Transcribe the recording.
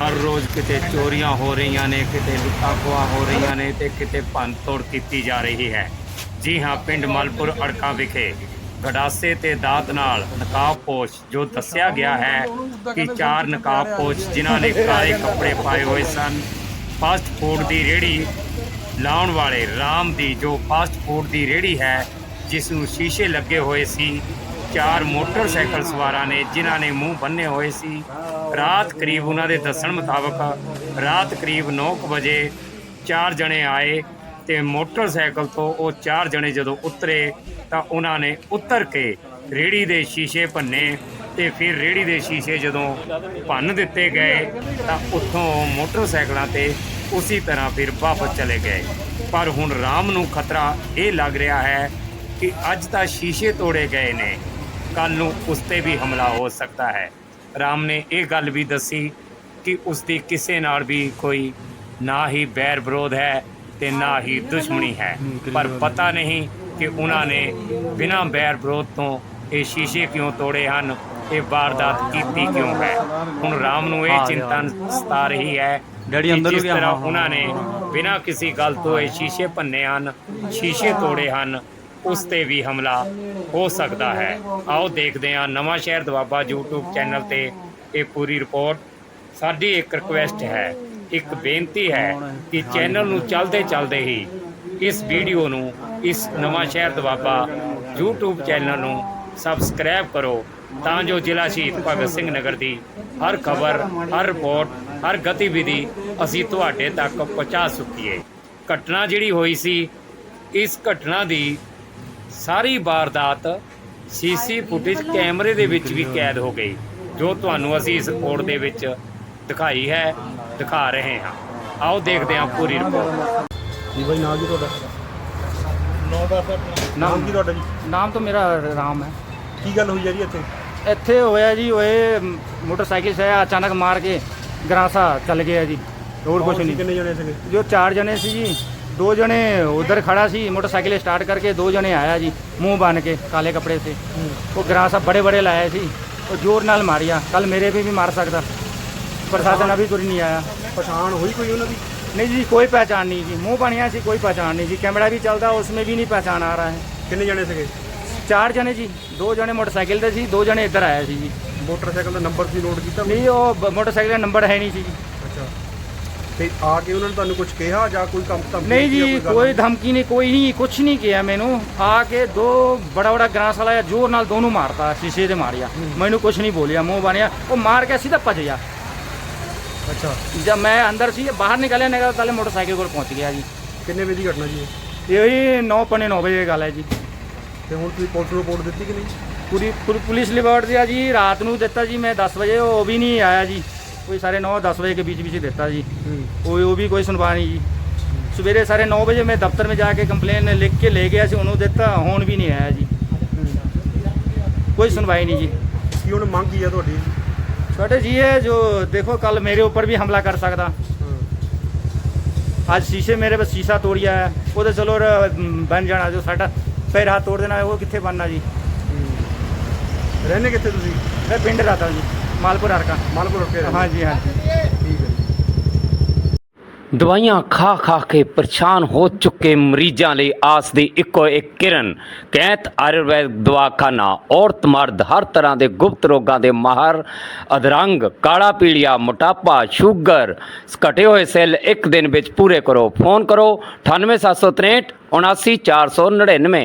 ਹਰ ਰੋਜ਼ ਕਿਤੇ ਚੋਰੀਆਂ ਹੋ ਰਹੀਆਂ ਨੇ, ਕਿਤੇ ਲੁੱਟਾਂ ਖੋਹਾਂ ਹੋ ਰਹੀਆਂ ਨੇ ਤੇ ਕਿਤੇ ਭੰਨ ਤੋੜ ਕੀਤੀ ਜਾ ਰਹੀ ਹੈ। ਜੀ ਹਾਂ, ਪਿੰਡ ਮਲਪੁਰ ਅੜਕਾ ਵਿਖੇ ਗਡਾਸੇ ਤੇ ਦਾਤ ਨਾਲ ਨਕਾਬਪੋਸ਼ ਜੋ ਦੱਸਿਆ ਗਿਆ ਹੈ ਕਿ ਚਾਰ ਨਕਾਬਪੋਸ਼ ਜਿਨ੍ਹਾਂ ਨੇ ਕਾਲੇ ਕੱਪੜੇ ਪਾਏ ਹੋਏ ਸਨ, ਫਾਸਟ ਫੂਡ ਦੀ ਰੇੜੀ ਲਾਉਣ ਵਾਲੇ ਰਾਮ ਦੀ, ਜੋ ਫਾਸਟ ਫੂਡ ਦੀ ਰੇੜੀ ਹੈ, ਜਿਸ ਨੂੰ ਸ਼ੀਸ਼ੇ ਲੱਗੇ ਹੋਏ ਸੀ, ਚਾਰ ਮੋਟਰਸਾਈਕਲ ਸਵਾਰਾਂ ਨੇ ਜਿਨ੍ਹਾਂ ਨੇ ਮੂੰਹ ਬੰਨੇ ਹੋਏ ਸੀ। ਰਾਤ ਕਰੀਬ ਉਹਨਾਂ ਦੇ ਦੱਸਣ ਮੁਤਾਬਕ ਰਾਤ ਕਰੀਬ 9 ਵਜੇ ਚਾਰ ਜਣੇ ਆਏ ਤੇ ਮੋਟਰਸਾਈਕਲ ਤੋਂ ਉਹ ਚਾਰ ਜਣੇ ਜਦੋਂ ਉਤਰੇ ਤਾਂ ਉਹਨਾਂ ਨੇ ਉਤਰ ਕੇ ਰੇੜੀ ਦੇ ਸ਼ੀਸ਼ੇ ਭੰਨੇ ਤੇ ਫਿਰ ਰੇੜੀ ਦੇ ਸ਼ੀਸ਼ੇ ਜਦੋਂ ਭੰਨ ਦਿੱਤੇ ਗਏ ਤਾਂ ਉੱਥੋਂ ਮੋਟਰਸਾਈਕਲਾਂ ਤੇ ਉਸੇ ਤਰ੍ਹਾਂ ਫਿਰ ਵਾਪਸ ਚਲੇ ਗਏ। ਪਰ ਹੁਣ ਰਾਮ ਨੂੰ ਖਤਰਾ ਇਹ ਲੱਗ ਰਿਹਾ ਹੈ ਕਿ ਅੱਜ ਤਾਂ ਸ਼ੀਸ਼ੇ ਤੋੜੇ ਗਏ ਨੇ। ਕੱਲ ਨੂੰ ਉਸ ਤੇ ਵੀ ਹਮਲਾ ਹੋ ਸਕਦਾ ਹੈ। ਰਾਮ ਨੇ ਇਹ ਗੱਲ ਵੀ ਦੱਸੀ ਕਿ ਉਸ ਦੀ ਕਿਸੇ ਨਾਲ ਵੀ ਕੋਈ ਨਾ ਹੀ ਬੈਰ ਵਿਰੋਧ ਹੈ ਤੇ ਨਾ ਹੀ ਦੁਸ਼ਮਣੀ ਹੈ। ਪਰ ਪਤਾ ਨਹੀਂ ਕਿ ਉਹਨਾਂ ਨੇ ਬਿਨਾਂ ਬੈਰ ਵਿਰੋਧ ਤੋਂ ਇਹ ਸ਼ੀਸ਼ੇ ਕਿਉਂ ਤੋੜੇ ਹਨ ਇਹ ਵਾਰਦਾਤ ਕੀਤੀ ਕਿਉਂ ਹੈ? ਹੁਣ ਰਾਮ ਨੂੰ ਇਹ ਚਿੰਤਾ ਸਤਾ ਰਹੀ ਹੈ ਡੈਡੀ ਅੰਦਰ ਗਿਆ। ਉਹਨਾਂ ਨੇ ਬਿਨਾਂ ਕਿਸੇ ਗੱਲ ਤੋਂ ਇਹ ਸ਼ੀਸ਼ੇ ਭੰਨੇ ਹਨ ਸ਼ੀਸ਼ੇ ਤੋੜੇ ਹਨ ਉਸ ਤੇ ਵੀ ਹਮਲਾ ਹੋ ਸਕਦਾ ਹੈ। ਆਓ ਦੇਖਦੇ ਹਾਂ ਨਵਾਂ ਸ਼ਹਿਰ ਦਵਾਬਾ YouTube ਚੈਨਲ ਤੇ ਇਹ ਪੂਰੀ ਰਿਪੋਰਟ। ਸਾਡੀ ਇੱਕ ਰਿਕੁਐਸਟ ਹੈ, ਇੱਕ ਬੇਨਤੀ ਹੈ ਕਿ ਚੈਨਲ ਨੂੰ ਚੱਲਦੇ ਚਲਦੇ ਹੀ ਇਸ ਵੀਡੀਓ ਨੂੰ, ਇਸ Nawanshahr Doaba YouTube channel ਨੂੰ ਸਬਸਕ੍ਰਾਈਬ ਕਰੋ ਤਾਂ ਜੋ ਜ਼ਿਲ੍ਹਾ ਸ਼ਹੀਦ ਭਗਤ ਸਿੰਘ ਨਗਰ ਦੀ ਹਰ ਖਬਰ, ਹਰ ਰਿਪੋਰਟ, ਹਰ ਗਤੀਵਿਧੀ ਅਸੀਂ ਤੁਹਾਡੇ ਤੱਕ ਪਹੁੰਚਾ ਸਕੀਏ। ਘਟਨਾ ਜਿਹੜੀ ਹੋਈ ਸੀ, ਇਸ ਘਟਨਾ ਦੀ ਸਾਰੀ ਵਾਰਦਾਤ ਸੀਸੀ ਫੁਟੇਜ ਕੈਮਰੇ ਦੇ ਵਿੱਚ ਵੀ ਕੈਦ ਹੋ ਗਈ ਜੋ ਤੁਹਾਨੂੰ ਅਸੀਂ ਇਸ ਰਿਪੋਰਟ ਦੇ ਵਿੱਚ ਦਿਖਾਈ ਹੈ ਦਿਖਾ ਰਹੇ ਹਾਂ। ਆਓ ਦੇਖਦੇ ਹਾਂ ਪੂਰੀ ਰਿਪੋਰਟ ਜੀ ਬਾਈ ਨਾਮ ਕੀ ਤੁਹਾਡਾ? ਨਾਮ ਕੀ ਤੁਹਾਡਾ ਜੀ? ਨਾਮ ਤਾਂ ਮੇਰਾ ਰਾਮ ਹੈ। ਕੀ ਗੱਲ ਹੋਈ ਹੈ ਜੀ ਇੱਥੇ? ਇੱਥੇ ਹੋਇਆ ਜੀ ਉਹ ਮੋਟਰਸਾਈਕਲ ਸੇ ਅਚਾਨਕ ਮਾਰ ਕੇ ਗਰਾਸਾ ਚੱਲ ਗਿਆ ਜੀ। ਰੋਡ ਕੁਛ ਕੌਣ ਸੀ, ਨਹੀਂ। ਕਿੰਨੇ ਜਣੇ ਸੀਗੇ? ਜੋ ਚਾਰ ਜਣੇ ਸੀ ਜੀ। ਦੋ ਜਣੇ ਉਧਰ ਖੜਾ ਸੀ मोटरसाइकिल स्टार्ट करके दो जने आया जी मुंह बांध के काले कपड़े से वो ग्रासा बड़े बड़े लाए सी वो जोर नाल मारिया कल मेरे पे भी मार सकता प्रशासन अभी तुरी नहीं आया ਪਛਾਣ ਹੋਈ ਕੋਈ ਉਹਨਾਂ ਦੀ नहीं जी कोई पहचान नहीं जी मुंह बनिया सी कोई पहचान नहीं जी कैमरा भी चलता उसमें भी नहीं पहचान आ रहा है ਕਿੰਨੇ ਜਣੇ ਸੀਗੇ चार जने जी दो जने मोटरसाइकिल से सी दो जने इधर आए सी जी ਮੋਟਰਸਾਈਕਲ ਦਾ ਨੰਬਰ ਸੀ ਨੋਟ ਕੀਤਾ नहीं वो ब- मोटरसाइकिल का नंबर है नहीं सी जी ਅੱਛਾ ਤੇ ਆ ਕੇ ਉਹਨਾਂ ਨੇ ਤੁਹਾਨੂੰ ਕੁਝ ਕਿਹਾ ਜਾਂ ਕੋਈ ਕੰਮ ਧਮਕੀ नहीं ਦਿੱਤੀ जी ਜਾਂ ਗੱਲ? कोई धमकी नहीं कोई नहीं कुछ नहीं किया मैनू आके दो बड़ा बड़ा ग्रास वाला जोर नाल दोनों मारता शीशे से मारिया मैनू कुछ नहीं बोलिया मुंह बनिया वो मार के सीधा भज गया ਅੱਛਾ जब मैं अंदर सी बाहर निकले निकल पहले मोटरसाइकिल को पहुंच गया जी ਕਿੰਨੇ ਵਜੇ ਦੀ ਘਟਨਾ ਜੀ ਇਹ? यही नौ पौने नौ बजे की गल है जी ਤੇ ਹੁਣ ਤੁਸੀਂ ਪੁਲਿਸ ਨੂੰ ਰਿਪੋਰਟ ਦਿੱਤੀ ਕਿ ਨਹੀਂ पूरी पुल- पुलिस रिपोर्ट दिया जी रात ਨੂੰ ਦਿੱਤਾ ਜੀ मैं दस बजे वो भी नहीं आया जी ਕੋਈ ਸਾਰੇ 9-10 ਵਜੇ के बीच बीच ही देता जी कोई वो भी कोई सुनवा नहीं जी सवेरे सारे नौ बजे मैं दफ्तर में जाके कंप्लेन लिख के ले गया सी ਉਹਨੂੰ ਦਿੱਤਾ ਹੁਣ ਵੀ ਨਹੀਂ ਆਇਆ ਜੀ। ਕੋਈ ਸੁਣਵਾਈ ਨਹੀਂ ਜੀ। ਕੀ ਹੁਣ ਮੰਗ ਕੀ ਆ ਤੁਹਾਡੀ? छोटे जी है जो देखो कल मेरे ऊपर भी हमला कर सकता ਅੱਜ ਸ਼ੀਸ਼ੇ ਮੇਰੇ ਬਸ ਸ਼ੀਸ਼ਾ ਤੋੜਿਆ ਹੈ ਉਹਦੇ ਚਲੋ ਬਣ ਜਾਣਾ ਜੋ ਸਾਡਾ ਫਿਰ ਹੱਥ ਤੋੜ ਦੇਣਾ ਉਹ ਕਿੱਥੇ ਬਣਨਾ ਜੀ। ਰਹਿੰਦੇ ਕਿੱਥੇ ਤੁਸੀਂ? ਮੈਂ ਪਿੰਡ ਰਹਤਾ ਜੀ। ਮਾਲਪੁਰ ਹਰਕਾ ਮਾਲਪੁਰ ਰੁਕੇ ਹਾਂਜੀ ਹਾਂਜੀ। ਦਵਾਈਆਂ ਖਾ ਖਾ ਕੇ ਪਰੇਸ਼ਾਨ ਹੋ ਚੁੱਕੇ ਮਰੀਜ਼ਾਂ ਲਈ ਆਸ ਦੀ ਇੱਕੋ ਇੱਕ ਕਿਰਨ। ਕੈਂਤ ਆਯੁਰਵੈਦ ਦਵਾਖਾਨਾ ਔਰਤ ਮਰਦ ਹਰ ਤਰ੍ਹਾਂ ਦੇ ਗੁਪਤ ਰੋਗਾਂ ਦੇ ਮਾਹਰ ਅਧਰੰਗ ਕਾਲਾ ਪੀਲੀਆ ਮੋਟਾਪਾ ਸ਼ੂਗਰ ਘਟੇ ਹੋਏ ਸੈੱਲ ਇੱਕ ਦਿਨ ਵਿੱਚ ਪੂਰੇ ਕਰੋ। ਫੋਨ ਕਰੋ 98763 79499